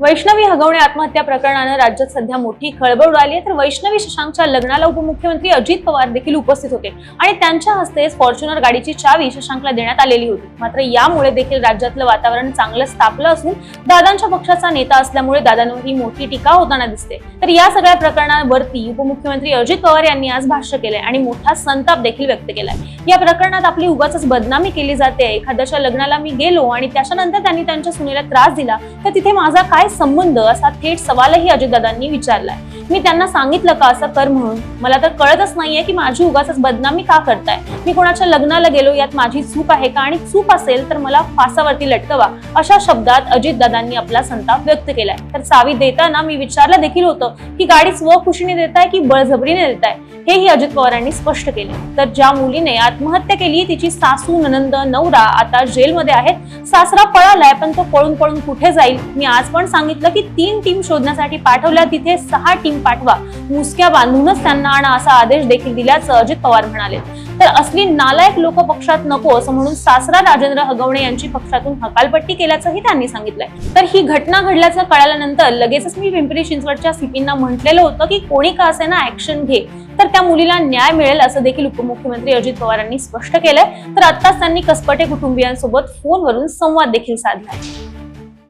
वैष्णवी हगवणे आत्महत्या प्रकरणानं राज्यात सध्या मोठी खळबळ उडाली आहे. तर वैष्णवी शशांकच्या लग्नाला उपमुख्यमंत्री अजित पवार देखील उपस्थित होते. आणि त्यांच्या हस्ते फॉर्च्युनर गाडीची चावी शशांकला देण्यात आलेली होती. मात्र यामुळे देखील राज्यातलं वातावरण चांगलंच तापलं असून दादांच्या पक्षाचा नेता असल्यामुळे दादांवर ही मोठी टीका होताना दिसते. तर या सगळ्या प्रकरणावरती उपमुख्यमंत्री अजित पवार यांनी आज भाष्य केलंय आणि मोठा संताप देखील व्यक्त केलाय. या प्रकरणात आपली उगाच बदनामी केली जाते. एखाद्याच्या लग्नाला मी गेलो आणि त्याच्यानंतर त्यांनी त्यांच्या सुनेला त्रास दिला तर तिथे माझा काय संबंध असा थेट सवालही अजितदादांनी विचारलाय. मी त्यांना सांगितलं का असं कर म्हणून? मला तर कळतच नाहीये की माझी उगाच बदनामी का करताय. मी कोणाच्या लग्नाला गेलो यात माझी चूक आहे का? आणि चूक असेल तर मला फासावरती लटकवा अशा शब्दात अजितदादांनी आपला संताप व्यक्त केलाय. तर चावी देताना मी विचारलं देखील होतं की गाडी स्वखुशीने देताय की बळजबरीने देताय? हेही अजित पवारांनी स्पष्ट केले. तर ज्या मुलीने आत्महत्या केली तिची सासू ननंद नवरा आता जेलमध्ये आहेत. सासरा पळालाय पण तो पळून पळून कुठे जाईल? मी आज पण सांगितलं की तीन टीम शोधण्यासाठी पाठवल्या तिथे सहा टीम पाठवा. मुसक्या बांधूनच त्यांना आणा असा आदेश देखील दिल्याचं अजित पवार म्हणाले. तर असली नालायक लोक पक्षात नको असं म्हणून सासरा राजेंद्र हगवणे यांची पक्षातून हकालपट्टी केल्याचंही त्यांनी सांगितलंय. तर ही घटना घडल्याचं कळाल्यानंतर लगेचच मी पिंपरी चिंचवडच्या सीपींना म्हटलेलं होतं की कोणी का असे ना ऍक्शन घे. तर त्या मुलीला न्याय मिळेल असं देखील उपमुख्यमंत्री अजित पवारांनी स्पष्ट केलंय. तर आत्ताच त्यांनी कसपटे कुटुंबियांसोबत फोनवरून संवाद देखील साधला.